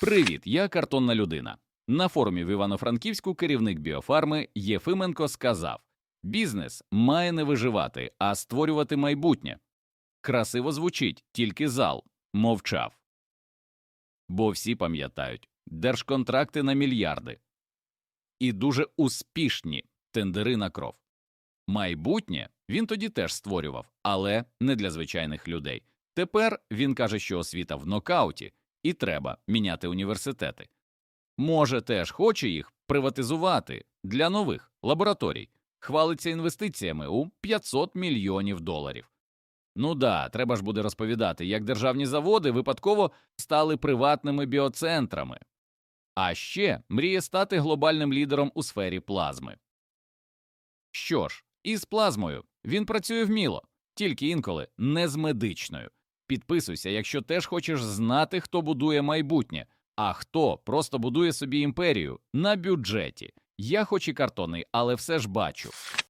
Привіт, я картонна людина. На форумі в Івано-Франківську керівник біофарми Єфименко сказав: бізнес має не виживати, а створювати майбутнє. Красиво звучить, тільки зал мовчав. Бо всі пам'ятають держконтракти на мільярди і дуже успішні тендери на кров. Майбутнє він тоді теж створював, але не для звичайних людей. Тепер він каже, що освіта в нокауті, і треба міняти університети. Може, теж хоче їх приватизувати для нових лабораторій, хвалиться інвестиціями у 500 мільйонів доларів. Ну да, треба ж буде розповідати, як державні заводи випадково стали приватними біоцентрами. А ще мріє стати глобальним лідером у сфері плазми. Що ж, із плазмою він працює вміло, тільки інколи не з медичною. Підписуйся, якщо теж хочеш знати, хто будує майбутнє, а хто просто будує собі імперію на бюджеті. Я хоч і картонний, але все ж бачу.